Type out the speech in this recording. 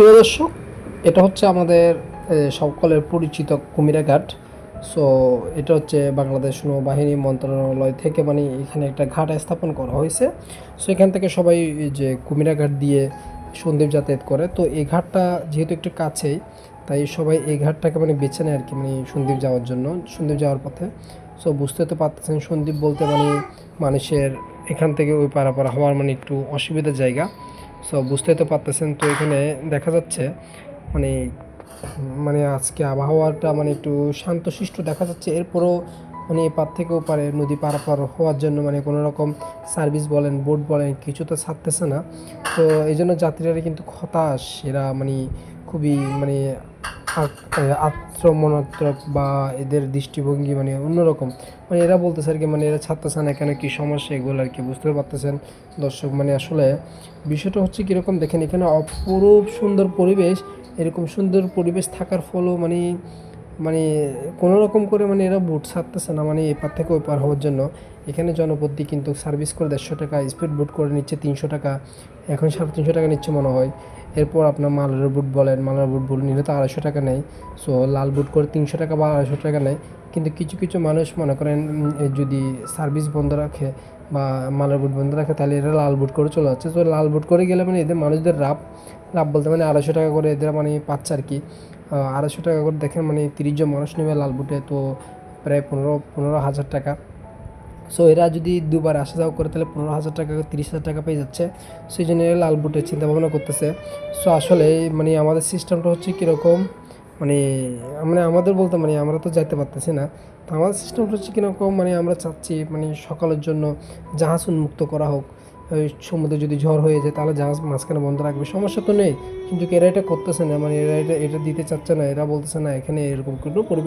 প্রিয় দর্শক, এটা হচ্ছে আমাদের সকলের পরিচিত কুমিরাঘাট সো এটা হচ্ছে বাংলাদেশ নৌবাহিনী মন্ত্রণালয় থেকে মানে এখানে একটা ঘাট স্থাপন করা হয়েছে। সো এখান থেকে সবাই যে কুমিরাঘাট দিয়ে সন্দ্বীপ যাতায়াত করে। তো এই ঘাটটা যেহেতু একটু কাছেই, তাই সবাই এই ঘাটটাকে মানে বেছে নেয় আর কি মানে সন্দ্বীপ যাওয়ার জন্য, সন্দ্বীপ যাওয়ার পথে। সো বুঝতে তো পারতেছেন, সন্দ্বীপ বলতে মানে মানুষের এখান থেকে ওই পারাপার হওয়ার মানে একটু অসুবিধার জায়গা। সো বুঝতে তো পারতেছেন তো এখানে দেখা যাচ্ছে মানে মানে আজকে আবহাওয়াটা মানে একটু শান্তশিষ্ট দেখা যাচ্ছে। এরপরও মানে এপার থেকে ওপারে নদী পারাপার হওয়ার জন্য মানে কোনো রকম সার্ভিস বলেন বোট বলেন, কিছু তো ছাড়তেছে না। তো এই জন্য যাত্রীরা কিন্তু হতাশ, এরা মানে খুবই মানে আক্রমণাত্মক বা এদের দৃষ্টিভঙ্গি মানে অন্যরকম। মানে এরা বলতেছে আর কি মানে এরা ছাড়তেছে না এখানে কী সমস্যা এগুলো আর কি বুঝতে পারতেছেন দর্শক। মানে আসলে বিষয়টা হচ্ছে কীরকম, দেখেন এখানে অপরূপ সুন্দর পরিবেশ, এরকম সুন্দর পরিবেশ থাকার ফলেও মানে মানে কোনো রকম করে মানে এরা বুট ছাড়তেছে না মানে এপার থেকে ওই পার হওয়ার জন্য। এখানে জনপ্রতি কিন্তু সার্ভিস করে দেড়শো টাকা, স্পিড বুট করে নিচ্ছে তিনশো টাকা, এখন সাড়ে তিনশো টাকা নিচ্ছে মনে হয়। এরপর আপনার মালার বুট বলেন, মালার বুট বলে নিলে তো আড়াইশো টাকা নেয় সো লাল বুট করে তিনশো টাকা বা আড়াইশো টাকা নেয়। কিন্তু কিছু কিছু মানুষ মনে করেন যদি সার্ভিস বন্ধ রাখে বা মালার বুট বন্ধ রাখে, তাহলে এরা লাল বুট করে চলে যাচ্ছে। তো লাল বুট করে গেলে মানে এদের মানুষদের রাপ লাভ বলতে মানে আড়াইশো টাকা করে এদের মানে পাচ্ছে আর কি। আড়াইশো টাকা করে দেখেন মানে তিরিশ জন মানুষ নেবে লাল বুটে তো প্রায় পনেরো পনেরো হাজার টাকা। সো এরা যদি দুবার আসা যাওয়া করে, তাহলে পনেরো হাজার টাকা, তিরিশ হাজার টাকা পেয়ে যাচ্ছে। সেই জন্য এরা লাল বুটের চিন্তা ভাবনা করতেছে। সো আসলে মানে আমাদের সিস্টেমটা হচ্ছে কীরকম মানে মানে আমাদের বলতে মানে আমরা তো যাইতে পারতেছি না। তো আমাদের সিস্টেমটা হচ্ছে কীরকম মানে আমরা চাচ্ছি মানে সকালের জন্য জাহাজ উন্মুক্ত করা হোক। সমুদ্রে যদি ঝড় হয়ে যায়, তাহলে জাহাজ মাঝখানে বন্ধ রাখবে। সমস্যা তো নেই, কিন্তু এরা এটা করতেছে না। মানে এরা এটা এটা দিতে চাচ্ছে না। এরা বলতেছে না, এখানে এরকম কোনো পরিবেশ